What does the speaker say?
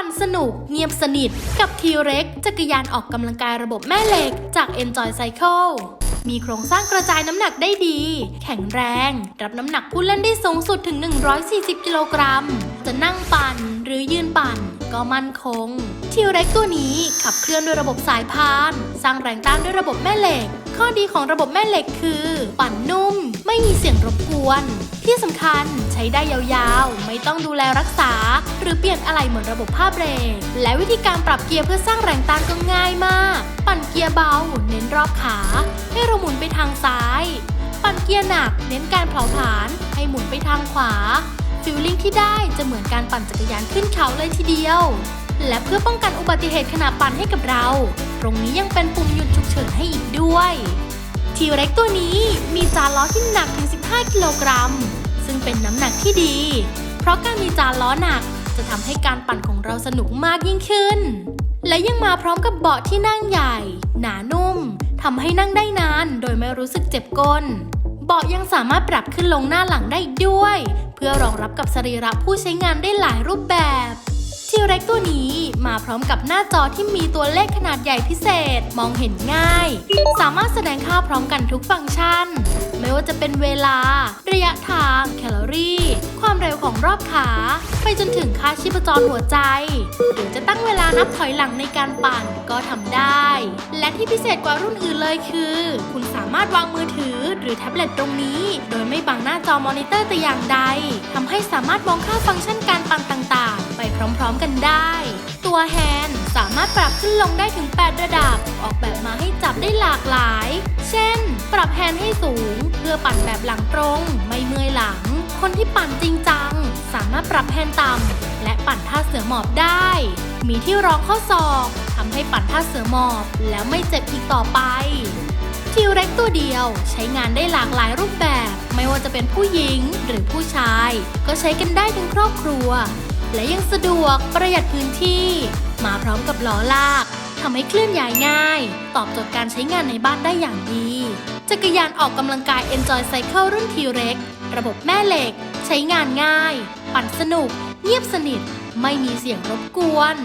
ปั่นสนุกเงียบสนิท กับทีเร็กจักรยานออกกำลังกายระบบแม่เหล็กจาก Enjoy Cycle มีโครงสร้างกระจายน้ำหนักได้ดี แข็งแรง รับน้ำหนักผู้เล่นได้สูงสุดถึง 140 กิโลกรัม จะนั่งปั่นหรือยืนปั่นก็มั่นคง ทีเร็กตัวนี้ขับเคลื่อนด้วยระบบสายพาน สร้างแรงต้านด้วยระบบแม่เหล็ก ข้อดีของระบบแม่เหล็กคือ ปั่นนุ่ม ไม่มีเสียงรบ กวนที่สำคัญใช้ได้ยาวๆ ไม่ต้องดูแลรักษา หรือเปลี่ยนอะไรเหมือนระบบผ้าเบรก และวิธีการปรับเกียร์เพื่อสร้างแรงต้านก็ง่ายมาก ปั่นเกียร์เบา เน้นรอบขา ให้เราหมุนไปทางซ้าย ปั่นเกียร์หนัก เน้นการเผาผลาญให้หมุนไปทางขวาฟิลลิ่งที่ได้จะเหมือนการปั่นจักรยานขึ้นเขาเลยทีเดียว และเพื่อป้องกันอุบัติเหตุขณะปั่นให้กับเรา ตรงนี้ยังเป็นปุ่มหยุดฉุกเฉินให้อีกด้วย ทีเร็กตัวนี้มีจานล้อที่หนักถึง 5 กิโลกรัม ซึ่งเป็นน้ำหนักที่ดี เพราะการมีจานล้อหนักจะทำให้การปั่นของเราสนุกมากยิ่งขึ้น และยังมาพร้อมกับเบาะที่นั่งใหญ่ หนานุ่มทำให้นั่งได้นาน โดยไม่รู้สึกเจ็บก้น เบาะยังสามารถปรับขึ้นลงหน้าหลังได้อีกด้วย เพื่อรองรับกับสรีระผู้ใช้งานได้หลายรูปแบบ ทีเร็กตัวนี้มาพร้อมกับหน้าจอที่มีตัวเลขขนาดใหญ่พิเศษ มองเห็นง่าย สามารถแสดงค่าพร้อมกันทุกฟังก์ชัน ไม่ว่าจะเป็นเวลา ระยะทาง แคลอรี่ ความเร็วของรอบขา ไปจนถึงค่าชีพจรหัวใจ หรือจะตั้งเวลานับถอยหลังในการปั่นก็ทำได้ และที่พิเศษกว่ารุ่นอื่นเลยคือ คุณสามารถวางมือถือ หรือแท็บเล็ตตรงนี้ โดยไม่บังหน้าจอมอนิเตอร์แต่อย่างใดทำให้สามารถมองค่าฟังก์ชันการปั่นต่างๆ ไปพร้อมๆกันได้ ตัวแฮนด์สามารถปรับขึ้นลงได้ถึง 8 ระดับ ออกแบบมาให้จับได้หลากหลาย เช่น ปรับแฮนด์ให้สูง เพื่อปั่นแบบหลังตรง ไม่เมื่อยหลัง คนที่ปั่นจริงจัง สามารถปรับแฮนด์ต่ำและปั่นท่าเสือหมอบได้ มีที่รองข้อศอกทำให้ปั่นท่าเสือหมอบแล้วไม่เจ็บอีกต่อไป ตัวเดียวใช้งานได้หลากหลายรูปแบบ ไม่ว่าจะเป็นผู้หญิงหรือผู้ชาย ก็ใช้กันได้ทั้งครอบครัว และยังสะดวกประหยัดพื้นที่ มาพร้อมกับล้อลากทำให้เคลื่อนย้ายง่าย ตอบโจทย์การใช้งานในบ้านได้อย่างดี จักรยานออกกำลังกาย Enjoy Cycle รุ่นทีเร็กระบบแม่เหล็ก ใช้งานง่าย ปั่นสนุก เงียบสนิท ไม่มีเสียงรบกวน